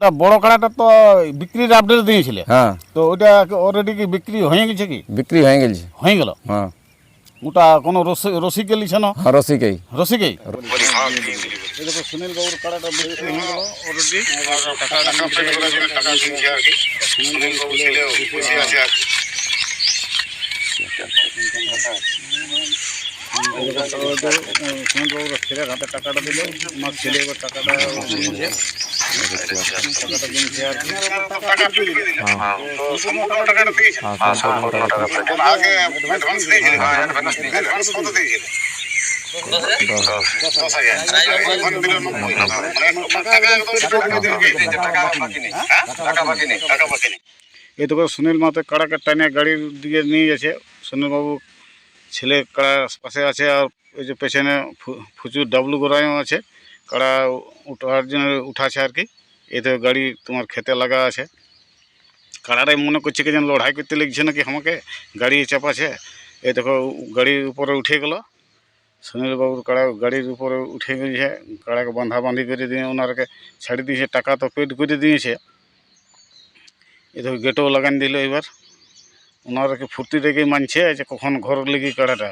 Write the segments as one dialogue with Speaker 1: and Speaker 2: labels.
Speaker 1: এটা বড় কাড়াটা তো বিক্রির আপডেট দিয়েছিলে।
Speaker 2: হ্যাঁ।
Speaker 1: তো ওইটা অলরেডি কি বিক্রি হয়ে গেছে কি?
Speaker 2: বিক্রি হয়ে গেছে।
Speaker 1: হয়ে গেল?
Speaker 2: হ্যাঁ।
Speaker 1: ওটা কোনো রসি রসিকে লিছে না?
Speaker 2: হ্যাঁ রসিকেই।
Speaker 1: রসিকেই? সুনীল বাবুর কাড়াটা বিক্রি হয়ে গেল। অলরেডি সুনীল বাবুর ছেলের হাতে টাকাটা দিল আমার ছেলে এবার টাকাটা এই তো সুনীল মাতে কাড়াকে টানে গাড়ির দিকে নিয়ে গেছে। সুনীল বাবু ছেলে কাড়ার পাশে আছে আর ওই যে পেছনে ফুচুর ডাবলু গোড়াইও আছে। কাড়া উঠার জন্য উঠাছে আর কি। এই তো গাড়ি তোমার খেতে লাগা আছে। কাড়ারাই মনে করছে কি যেন লড়াই করতে লেগছে নাকি আমাকে। গাড়ি চাপাছে। এই দেখো, গাড়ির উপরে উঠে গেল। সুনীল বাবুর কাড়া গাড়ির উপরে উঠে গেছে। কাড়াকে বাঁধা বাঁধি করে দিয়ে ওনারকে ছাড়ি দিয়েছে, টাকা তো পেড করে দিয়েছে। এ দেখো, গেটও লাগান দিল এবার। ওনারকে ফুর্তি দেখে মানছে যে কখন ঘর লেগে কাড়াটা।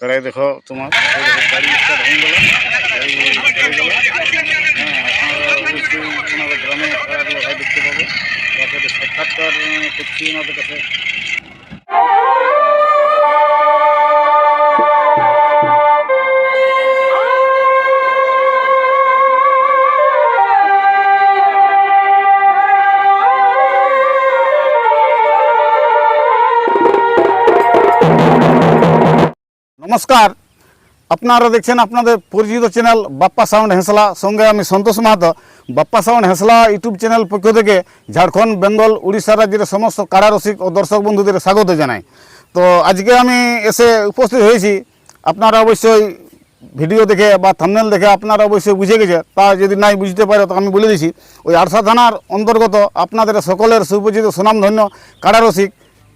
Speaker 1: কাড়াই দেখো তোমার গাড়ি স্টার্ট হয়ে গেল গাড়ি হয়ে গেল হ্যাঁ আপনারা অবশ্যই ওনাদের গ্রামে কাড়ার লড়াই দেখতে পাবো তারপরে সাক্ষাৎকার আহ, করছি ওনাদের কাছে নমস্কার আপনারা দেখছেন আপনাদের পরিচিত চ্যানেল বাপ্পা সাউন্ড হেঁসলা। সঙ্গে আমি Santosh Mahato. Bappa sound Hesla YouTube channel পক্ষ থেকে ঝাড়খণ্ড, বেঙ্গল, উড়িষ্যা রাজ্যের সমস্ত কারারসিক ও দর্শক বন্ধুদের স্বাগত জানাই। তো আজকে আমি এসে উপস্থিত হয়েছি। আপনারা অবশ্যই ভিডিও দেখে বা থামনেল দেখে আপনারা অবশ্যই বুঝে গেছে। তা যদি নাই বুঝতে পারে, তো আমি বলে দিছি, ওই আরসা থানার অন্তর্গত আপনাদের সকলের সুপরিচিত সুনামধন্য কারারসিক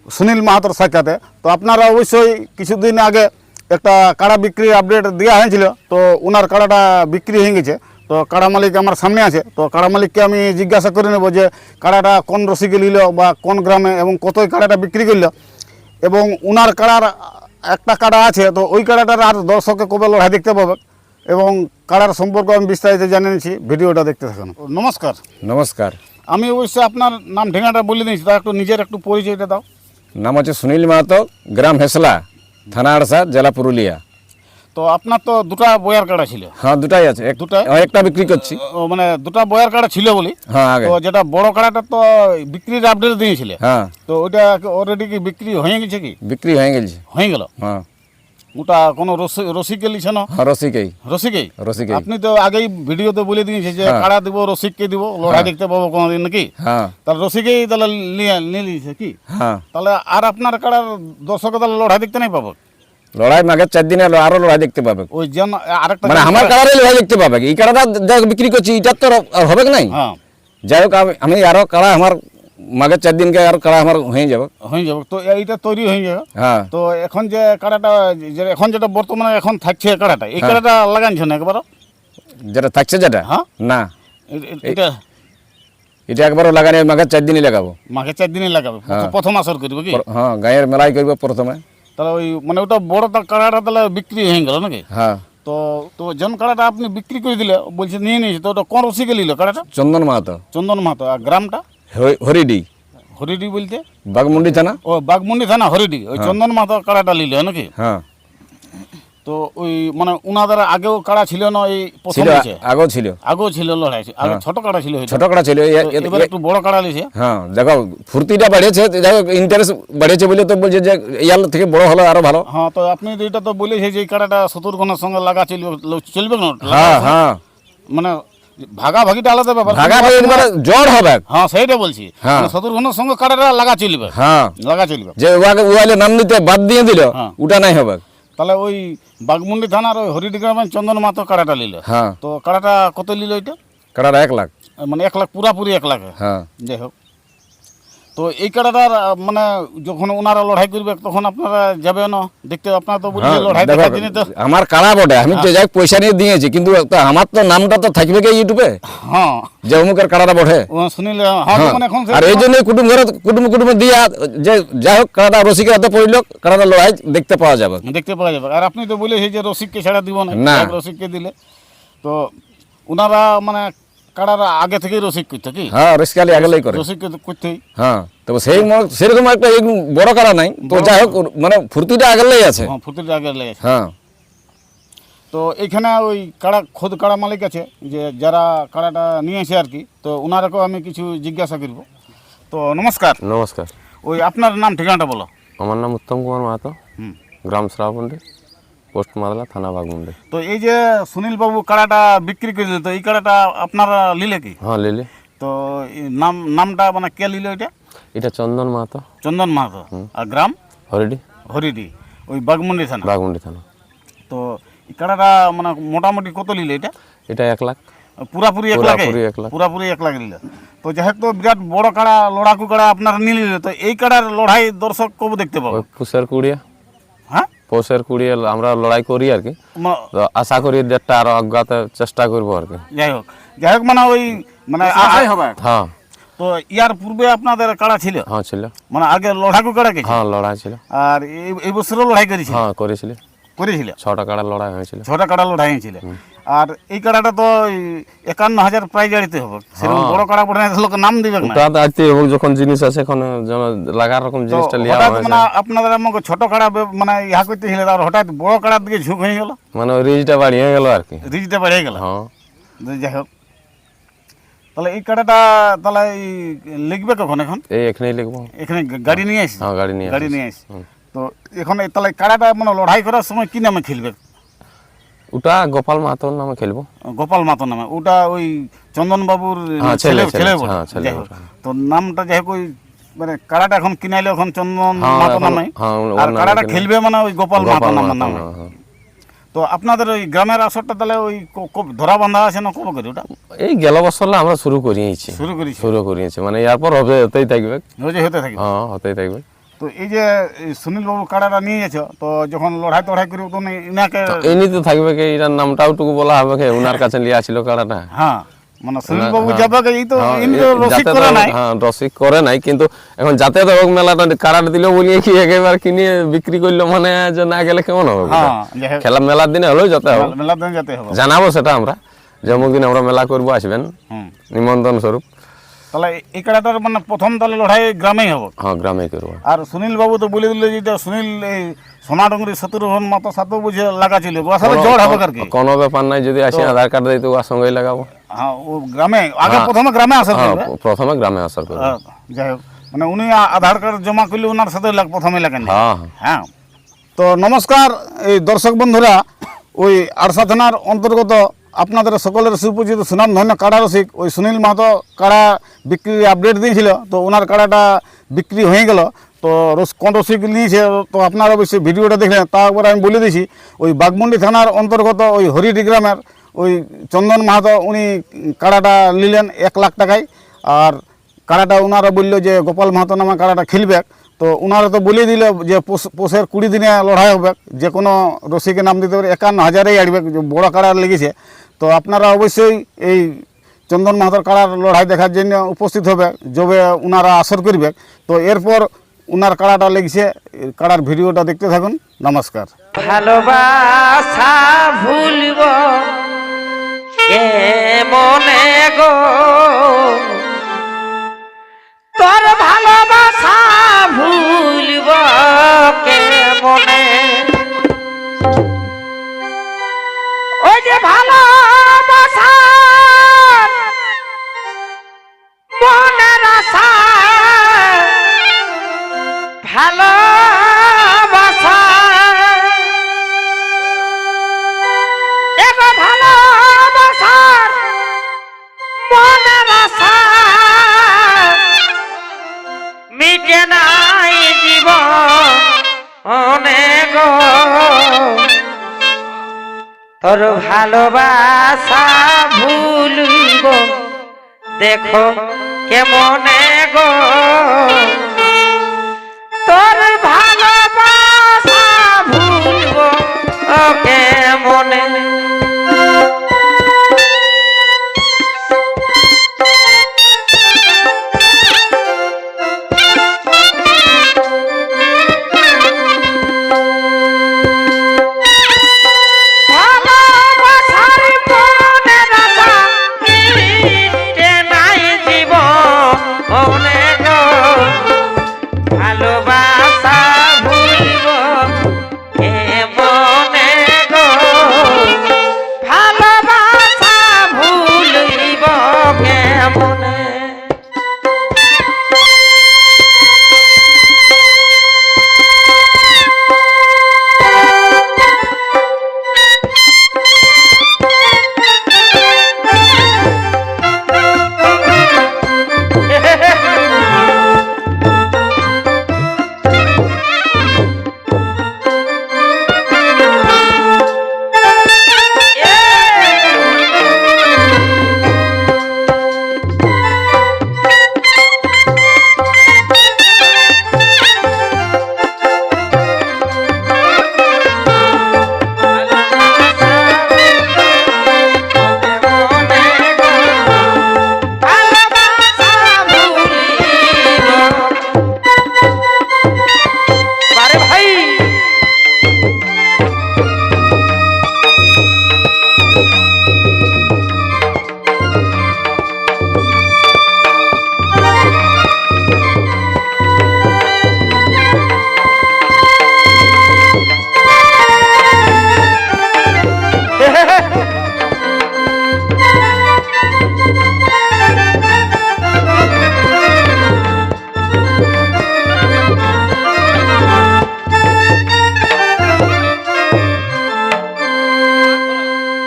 Speaker 1: সুনীল মাহাতোর সাক্ষাতে। তো আপনারা অবশ্যই কিছুদিন আগে একটা কাড়া বিক্রির আপডেট দেওয়া হয়েছিল তো ওনার কাড়াটা বিক্রি হয়ে গেছে। তো কাড়া মালিক আমার সামনে আছে তো কাড়া মালিককে আমি জিজ্ঞাসা করে নেব যে কাড়াটা কোন রসিকে নিল বা কোন গ্রামে এবং কতই কাড়াটা বিক্রি করল। এবং ওনার কাড়ার একটা কাড়া আছে তো ওই কাড়াটার আর দর্শকে কবে লড়াই দেখতে পাবে এবং কাড়ার সম্পর্কে আমি বিস্তারিত জানে নিচ্ছি ভিডিওটা দেখতে থাকুন। নমস্কার।
Speaker 2: নমস্কার।
Speaker 1: আমি অবশ্যই আপনার নাম ঠেঙাটা বলে দিয়েছি তা একটু নিজের একটু পরিচয়টা দাও।
Speaker 2: নাম হচ্ছে সুনীল মাহাতো গ্রাম হেসলা। থানা আড়সা জেলা পুরুলিয়া।
Speaker 1: তো আপনার তো দুটা বয়ার কার্ড ছিল।
Speaker 2: হ্যাঁ দুটাই আছে। এক-
Speaker 1: দুটো
Speaker 2: হ্যাঁ, একটা বিক্রি করছি।
Speaker 1: মানে দুটা বয়ার কার্ড ছিল বলি।
Speaker 2: হ্যাঁ
Speaker 1: তো যেটা বড় কাড়াটা তো বিক্রির আপডেট দিয়েছিলে।
Speaker 2: হ্যাঁ।
Speaker 1: তো ওটা অলরেডি কি বিক্রি হয়ে গেছে কি?
Speaker 2: বিক্রি হয়ে গেছে।
Speaker 1: হয়ে গেল?
Speaker 2: হ্যাঁ।
Speaker 1: ওটা কোনো রসি রসিককে লিছে না?
Speaker 2: হ্যাঁ রসিকেই।
Speaker 1: রসিকেই?
Speaker 2: রসিকেই।
Speaker 1: আপনি তো আগেই ভিডিওতে বলে দিয়েছে যে
Speaker 2: হ্যাঁ।
Speaker 1: কাড়া দিব রসিককে দিব লড়াই দেখতে পাবো কোনোদিন নাকি?
Speaker 2: হ্যাঁ।
Speaker 1: তাহলে রসিকেই তাহলে নিয়ে নিয়ে নিয়েছে কি?
Speaker 2: হ্যাঁ।
Speaker 1: তাহলে আর আপনার কাড়ার দর্শক তাহলে লড়াই দেখতে নাই পাবো?
Speaker 2: লড়াই মাঘের চার দিনে আরও লড়াই দেখতে পাবে।
Speaker 1: ওই যেন আরেকটা
Speaker 2: মানে আমার কালারে লড়াই দেখতে পাবে। এই যা বিক্রি করছি এটার তো হবে কি নাই?
Speaker 1: হ্যাঁ।
Speaker 2: যাই হোক আমি আরও কাড়া আমার মাঘের চার দিনকে আর কাড়া আমার হয়ে যাবে।
Speaker 1: হয়ে যাবে। তো এইটা তৈরি হয়ে যাবে।
Speaker 2: হ্যাঁ।
Speaker 1: তো এখন যে কাড়াটা এখন যেটা বর্তমানে এখন থাকছে কাড়াটা এই কাড়াটা লাগানছে না একবার
Speaker 2: যেটা থাকছে যেটা?
Speaker 1: হ্যাঁ।
Speaker 2: না।
Speaker 1: এটা
Speaker 2: এটা একবারও লাগানি মাঘের চার দিনই লাগাবো।
Speaker 1: মাঘে চার দিনে লাগাবে?
Speaker 2: হ্যাঁ।
Speaker 1: প্রথম আসর করবে কি?
Speaker 2: হ্যাঁ গায়ের মেলাই করব প্রথমে।
Speaker 1: তাহলে ওই মানে ওটা বড় কাড়াটা তাহলে বিক্রি হয়ে গেল নাকি?
Speaker 2: হ্যাঁ।
Speaker 1: তো তো জন কাড়াটা আপনি বিক্রি করে দিলে বলছে নিয়ে নিয়েছে তো ওটা কোন রসিকে নিল কাড়াটা?
Speaker 2: চন্দন মাহাতো।
Speaker 1: চন্দন মাহাতো। আর গ্রামটা?
Speaker 2: হরিডি?
Speaker 1: হরিডি বলতে?
Speaker 2: বাগমুন্ডি থানা?
Speaker 1: ও বাগমুন্ডি থানা হরিডি। ওই চন্দন মাহাতো কাড়াটা নিল নাকি?
Speaker 2: হ্যাঁ।
Speaker 1: তো ওই মানে উনাদের আগেও কাড়া ছিল না এই প্রথম হয়েছে?
Speaker 2: আগেও ছিল।
Speaker 1: আগেও ছিল লড়াই আগে ছোট কাড়া ছিল
Speaker 2: ছোট কড়া ছিল
Speaker 1: এবার একটু বড় কাড়া লিছে
Speaker 2: হ্যাঁ দেখো ফুর্তিটা বেড়েছে দেখো ইন্টারেস্ট বেড়েছে বলে তো বলছে যে ইয়ার থেকে বড় হলো আরও ভালো।
Speaker 1: হ্যাঁ তো আপনি এটা তো বলেছে যে এই কাড়াটা শত্রুঘ্নের সঙ্গে লাগা চলবে চলবে না?
Speaker 2: হ্যাঁ হ্যাঁ।
Speaker 1: মানে ভাগাভাগিটা আলাদা ব্যাপার।
Speaker 2: ভাগা ভাগি মানে জড় হবে।
Speaker 1: হ্যাঁ সেইটা বলছি।
Speaker 2: হ্যাঁ।
Speaker 1: শত্রুঘ্নের সঙ্গে কাড়াটা লাগা চলবে।
Speaker 2: হ্যাঁ।
Speaker 1: লাগা চলবে।
Speaker 2: যে ওয়াকে ওয়ালে নাম বাদ দিয়ে দিল
Speaker 1: হ্যাঁ।
Speaker 2: ওটা নাই হবে।
Speaker 1: তাহলে ওই বাগমুন্ডি থানার ওই হরিডি গ্রামের চন্দন মাতো কাড়াটা নিল
Speaker 2: হ্যাঁ।
Speaker 1: তো কাড়াটা কত নিল ওইটা
Speaker 2: কাড়াটা এক লাখ।
Speaker 1: মানে এক লাখ পুরাপুরি এক লাখ।
Speaker 2: হ্যাঁ।
Speaker 1: যাই হোক। তো এই কাড়াটার মানে যখন ওনারা লড়াই করবে তখন আপনারা যাবে না। দেখতে আপনারা তো
Speaker 2: হ্যাঁ,
Speaker 1: লড়াই
Speaker 2: দেখো,
Speaker 1: দেখার জন্য তো
Speaker 2: আমার কাড়া বটে? আমি তো যাই পয়সা নিয়ে দিয়েছি কিন্তু আমার তো নামটা তো থাকবে কি ইউটিউবে?
Speaker 1: হ্যাঁ।
Speaker 2: যে অমুকের কাড়াটা বটে।
Speaker 1: ও সুনীল হ্যাঁ
Speaker 2: হ্যাঁ,
Speaker 1: এখন
Speaker 2: আর এই জন্য কুটুম ঘরে কুটুম কুটুম দিয়া যে যাই হোক কাড়াটা রসিকের হাতে পড়ল কাড়াটা লড়াই দেখতে পাওয়া যাবে।
Speaker 1: দেখতে পাওয়া যাবে। আর আপনি তো বলে যে রসিককে ছাড়া দিব না।
Speaker 2: না।
Speaker 1: রসিককে দিলে। তো ওনারা মানে কাড়ারা আগে থেকেই রসিক করতে কি?
Speaker 2: হ্যাঁ রসিকালি আগলেই করে।
Speaker 1: রসিককে তো করতেই।
Speaker 2: হ্যাঁ তবে সেই সেরকম একটা এই বড় কাড়া নাই। তো যাই হোক মানে ফুর্তিটা আগলেই আছে।
Speaker 1: হ্যাঁ ফুটিটা আগে লেগেছে
Speaker 2: হ্যাঁ।
Speaker 1: তো এখানে ওই কাড়া খোদ কাড়া মালিক আছে যে যারা কাড়াটা নিয়েছে আর কি তো ওনারাকেও আমি কিছু জিজ্ঞাসা করব। তো নমস্কার।
Speaker 3: নমস্কার।
Speaker 1: ওই আপনার নাম ঠিকানাটা বলো।
Speaker 3: আমার নাম উত্তম কুমার মাহাতো
Speaker 1: হুম।
Speaker 3: গ্রাম শ্রাবন্ডি পোস্ট মাদলা থানা বাগমুন্ডি
Speaker 1: তো এই যে সুনীল বাবু কাড়াটা বিক্রি করে তো এই কাড়াটা আপনারা নিলে কি?
Speaker 3: হ্যাঁ লিলি।
Speaker 1: তো নাম নামটা মানে কে নিল এটা
Speaker 3: এটা চন্দন মাহাতো।
Speaker 1: চন্দন মাহাতো। আর গ্রাম?
Speaker 3: হরিডি।
Speaker 1: হরিডি। ওই বাগমুন্ডি থানা?
Speaker 3: বাগমুন্ডি থানা।
Speaker 1: তো এই কাড়াটা মানে মোটামুটি কত নিল এটা?
Speaker 3: এটা এক লাখ।
Speaker 1: পুরাপুরি এক লাখে?
Speaker 3: পুরাপুরি এক লাখ।
Speaker 1: নিল তো যাহোক তো বিরাট বড় কাড়া লড়াকু কাড়া আপনারা নিলে তো এই কাড়ার লড়াই দর্শক কবে দেখতে পাবো?
Speaker 3: পুষের কুড়িয়া। পৌষের কুড়িয়ে আমরা লড়াই করি আর কি। তো আশা করি ডেটটা আরও অজ্ঞাতে চেষ্টা করব আর কি।
Speaker 1: যাই হোক। যাই হোক মানে ওই মানে হবে।
Speaker 3: হ্যাঁ।
Speaker 1: তো ইয়ার পূর্বে আপনাদের কাড়া ছিল?
Speaker 3: হ্যাঁ ছিল।
Speaker 1: মানে আগে লড়াকু কাড়া কি
Speaker 3: হ্যাঁ লড়াই ছিল।
Speaker 1: আর এই- এই বছরও লড়াই করেছিল?
Speaker 3: হ্যাঁ করেছিল।
Speaker 1: করেছিল?
Speaker 3: ছটা কাড়া লড়াই হয়েছিল।
Speaker 1: ছটা কাড়া লড়াই হয়েছিল। আর এই কাড়াটা তো একান্ন হাজার প্রাইজ আড়িতে হবে। সেরকম বড় কাড়া পড়ে না লোক নাম দিবে না।
Speaker 3: তো আজকে এবং যখন জিনিস আছে এখন লাগার রকম জিনিসটা লিয়া হয়েছে
Speaker 1: মানে আপনাদের আমাকে ছোট কাড়া মানে ইহা করতেছিল আর হঠাৎ বড় কাড়ার দিকে ঝুঁক হয়ে গেল।
Speaker 3: মানে রিজটা বাড়িয়ে গেল আর কি।
Speaker 1: রিজটা বেড়ে গেল।
Speaker 3: হ্যাঁ।
Speaker 1: যাই হোক। তাহলে এই কাড়াটা তাহলে লিখবে কখন এখন?
Speaker 3: এই এখানেই লিখব।
Speaker 1: এখানে গাড়ি নিয়ে আসি
Speaker 3: হ্যাঁ গাড়ি নিয়ে
Speaker 1: গাড়ি নিয়ে আসি তো এখন এই তাহলে কাড়াটা মানে লড়াই করার সময় কি নামে খেলবে?
Speaker 3: ওটা গোপাল মাহাতোর নামে খেলব।
Speaker 1: গোপাল মাতো নামে ওটা ওই চন্দন বাবুর
Speaker 3: হ্যাঁ,
Speaker 1: ছেলে
Speaker 3: ছেলে। হ্যাঁ।
Speaker 1: তো নামটা যাই হোক ওই মানে কাড়াটা এখন কিনাইলে এখন চন্দন
Speaker 3: হ্যাঁ,
Speaker 1: মাতো নামে। আর কাড়াটা খেলবে মানে ওই গোপাল মাতো
Speaker 3: গোপাল
Speaker 1: নামে। তো আপনাদের ওই গ্রামের আসরটা তাহলে ওই ধরা বাঁধা আছে না কবে করে ওটা?
Speaker 3: এই গেল বছর আমরা শুরু করিয়েছি।
Speaker 1: শুরু করেছি
Speaker 3: শুরু করিয়েছি মানে এরপর হবে হতেই থাকবে।
Speaker 1: হতে থাকবে।
Speaker 3: হ্যাঁ হতেই থাকবে।
Speaker 1: তো এই যে সুনীল বাবু কাড়াটা নিয়ে গেছো তো যখন লড়াই টড়াই করি তো উনি- ইনাকে
Speaker 3: তো থাকবে কি এটার নামটাও টুকু বলা হবে কি ওনার কাছে লিয়া ছিল কাড়াটা
Speaker 1: হ্যাঁ মানে সুনীল
Speaker 3: হ্যাঁ,
Speaker 1: বাবু
Speaker 3: হ্যাঁ।
Speaker 1: যাবে এই তো ইনি তো রসিক
Speaker 3: যাতে
Speaker 1: করে
Speaker 3: তো-
Speaker 1: নাই।
Speaker 3: হ্যাঁ রসিক করে নাই কিন্তু এখন যাতে তো মেলাটা কাড়াটা দিল বলিয়ে কি একেবারে কিনে বিক্রি করল মানে যে না গেলে কেমন হবে খেলা মেলার দিনে হলেও যেতে হবে।
Speaker 1: মেলার দিন যেতে হবে।
Speaker 3: জানাব সেটা আমরা। যে দিন আমরা মেলা করব আসবেন। নিমন্ত্রণ স্বরূপ।
Speaker 1: তাহলে এই কাড়াটার মানে প্রথম তাহলে লড়াই গ্রামেই হবে।
Speaker 3: হ্যাঁ গ্রামে করব।
Speaker 1: আর সুনীল বাবু তো বলে দিল যে সুনীল এই সোনাডুঙ্গরি শত্রুঘন মাতো সাথে বুঝে লাগা ছিল আসলে জড় হবে আর কি।
Speaker 3: কোনো ব্যাপার নাই যদি আসি আধার কার্ড দিতে ওর সঙ্গেই লাগাবো।
Speaker 1: হ্যাঁ ও গ্রামে আগে প্রথমে গ্রামে আসা
Speaker 3: হ্যাঁ
Speaker 1: করবে?
Speaker 3: প্রথমে গ্রামে আসার করব।
Speaker 1: হ্যাঁ, যাই হোক। মানে উনি আধার কার্ড জমা করলে ওনার সাথে লাগ- প্রথমে লাগেন।
Speaker 3: হ্যাঁ হ্যাঁ।
Speaker 1: হ্যাঁ। তো নমস্কার এই দর্শক বন্ধুরা ওই আরসা থানার অন্তর্গত আপনাদের সকলের সুপরিচিত সুনাম ধন্য কাড়া রসিক। ওই সুনীল মাহাতো কাড়া বিক্রি আপডেট দিয়েছিল, তো ওনার কাড়াটা বিক্রি হয়ে গেল। তো রস, কোন রসিক নিয়েছে, তো আপনারা অবশ্যই ভিডিওটা দেখলেন তারপরে আমি বলে দিছি ওই বাগমুন্ডি থানার অন্তর্গত ওই হরিডি গ্রামের ওই চন্দন মাহাতো, উনি কাড়াটা নিলেন এক লাখ টাকায়। আর কাড়াটা ওনারা বলল যে, গোপাল মাহাতো নামে কাড়াটা খেলবে। তো ওনারা তো বলে দিল যে পোষ- পোষের কুড়ি দিনে লড়াই হবে। যে কোনো রসিকে নাম দিতে পারে, একান্ন হাজারেই আড়বে বড় কাড়ার লেগেছে। তো আপনারা অবশ্যই এই চন্দন মাহাতোর কাড়ার লড়াই দেখার জন্য উপস্থিত হবে, যবে ওনারা আসর করবে। তো এরপর ওনার কাড়াটা লেগেছে কাড়ার ভিডিওটা দেখতে থাকুন। নমস্কার।
Speaker 4: ভালোবাসা ভুলব তোর ভালোবাসা ভুলব। দেখো কেমনে গো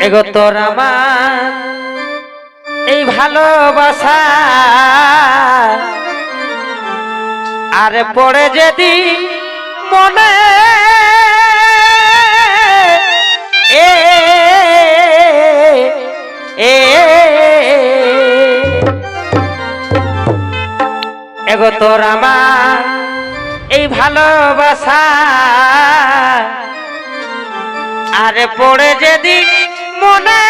Speaker 4: এগো তোর আমার এই ভালোবাসা। আরে পড়ে যদি মনে এ এগো তোর আমার এই ভালোবাসা। আরে পড়ে যেদিন মনে